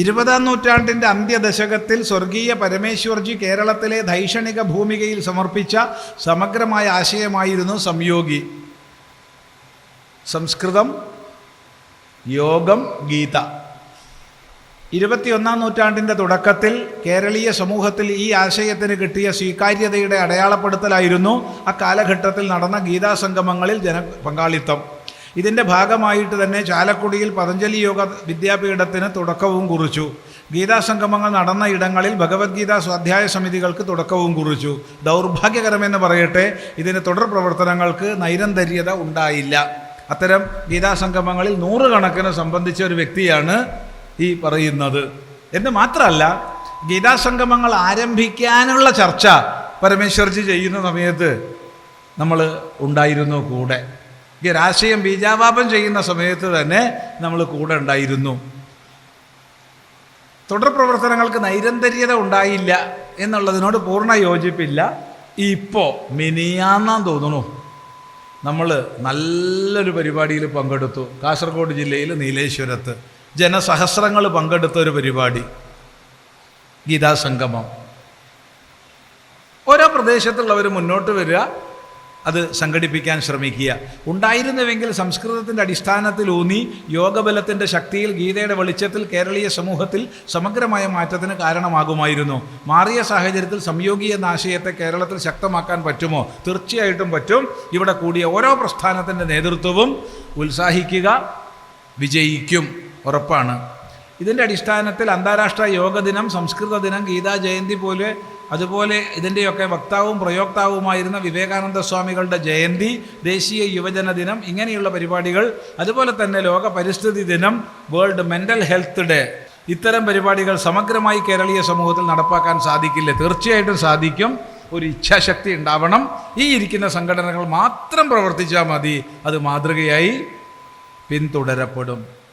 ഇരുപതാം നൂറ്റാണ്ടിന്റെ അന്ത്യദശകത്തിൽ സ്വർഗീയ പരമേശ്വർജി കേരളത്തിലെ ധൈഷണിക ഭൂമികയിൽ സമർപ്പിച്ച സമഗ്രമായ ആശയമായിരുന്നു സംയോഗി. സംസ്കൃതം യോഗം ഗീത. ഇരുപത്തിയൊന്നാം നൂറ്റാണ്ടിന്റെ തുടക്കത്തിൽ കേരളീയ സമൂഹത്തിൽ ഈ ആശയത്തിന് കിട്ടിയ സ്വീകാര്യതയുടെ അടയാളപ്പെടുത്തലായിരുന്നു ആ കാലഘട്ടത്തിൽ നടന്ന ഗീതാസംഗമങ്ങളിൽ ജന പങ്കാളിത്തം ഇതിന്റെ ഭാഗമായിട്ട് തന്നെ ചാലക്കുടിയിൽ പതഞ്ജലി യോഗ വിദ്യാപീഠത്തിന് തുടക്കവും കുറിച്ചു. ഗീതാസംഗമങ്ങൾ നടന്ന ഇടങ്ങളിൽ ഭഗവത്ഗീത സ്വാധ്യായ സമിതികൾക്ക് തുടക്കവും കുറിച്ചു. ദൗർഭാഗ്യകരമെന്ന് പറയട്ടെ ഇതിന് തുടർ പ്രവർത്തനങ്ങൾക്ക് നൈരന്തര്യത ഉണ്ടായില്ല. അത്തരം ഗീതാസംഗമങ്ങളിൽ നൂറുകണക്കിന് സംബന്ധിച്ച ഒരു വ്യക്തിയാണ് ഈ പറയുന്നത്. എന്ന് മാത്രമല്ല ഗീതാസംഗമങ്ങൾ ആരംഭിക്കാനുള്ള ചർച്ച പരമേശ്വർജി ചെയ്യുന്ന സമയത്ത് നമ്മൾ ഉണ്ടായിരുന്നു കൂടെ. ഈ രാശയം ബീജാപാപം ചെയ്യുന്ന സമയത്ത് തന്നെ നമ്മൾ കൂടെ ഉണ്ടായിരുന്നു. തുടർ പ്രവർത്തനങ്ങൾക്ക് നൈരന്തര്യത ഉണ്ടായില്ല എന്നുള്ളതിനോട് പൂർണ യോജിപ്പില്ല. ഇപ്പോൾ മിനിയാന്നാൻ തോന്നുന്നു. നമ്മൾ നല്ലൊരു പരിപാടിയിൽ പങ്കെടുത്തു. കാസർഗോഡ് ജില്ലയിൽ നീലേശ്വരത്ത്. ജനസഹസ്രങ്ങൾ പങ്കെടുത്ത ഒരു പരിപാടി. ഗീതാസംഗമം. ഓരോ പ്രദേശത്തുള്ളവർ മുന്നോട്ട് വരിക. അത് സംഘടിപ്പിക്കാൻ ശ്രമിക്കുക. ഉണ്ടായിരുന്നുവെങ്കിൽ സംസ്കൃതത്തിന്റെ അടിസ്ഥാനത്തിൽ ഊന്നി യോഗബലത്തിന്റെ ശക്തിയിൽ ഗീതയുടെ വെളിച്ചത്തിൽ കേരളീയ സമൂഹത്തിൽ സമഗ്രമായ മാറ്റത്തിന് കാരണമാകുമായിരുന്നു. മാറിയ സാഹചര്യത്തിൽ സംയോഗി എന്ന ആശയത്തെ കേരളത്തിൽ ശക്തമാക്കാൻ പറ്റുമോ? തീർച്ചയായിട്ടും പറ്റും. ഇവിടെ കൂടിയ ഓരോ പ്രസ്ഥാനത്തിന്റെ നേതൃത്വവും ഉത്സാഹിക്കുക വിജയിക്കും. ഉറപ്പാണ്. ഇതിന്റെ അടിസ്ഥാനത്തിൽ അന്താരാഷ്ട്ര യോഗ ദിനം സംസ്കൃത ദിനം ഗീതാ ജയന്തി പോലെ അതുപോലെ ഇതിന്റെയൊക്കെ വക്താവും പ്രയോക്താവുമായിരുന്ന വിവേകാനന്ദ സ്വാമികളുടെ ജയന്തി ദേശീയ യുവജന ദിനം ഇങ്ങനെയുള്ള പരിപാടികൾ അതുപോലെ തന്നെ ലോക പരിസ്ഥിതി ദിനം വേൾഡ് മെന്റൽ ഹെൽത്ത് ഡേ. ഇത്തരം പരിപാടികൾ സമഗ്രമായി കേരളീയ സമൂഹത്തിൽ നടപ്പാക്കാൻ സാധിക്കില്ല? തീർച്ചയായിട്ടും സാധിക്കും. ഒരു ഇച്ഛാശക്തി ഉണ്ടാവണം. ഈ ഇരിക്കുന്ന സംഘടനകൾ മാത്രം പ്രവർത്തിച്ചാൽ മതി. അത് മാതൃകയായി പിന്തുടരപ്പെടും.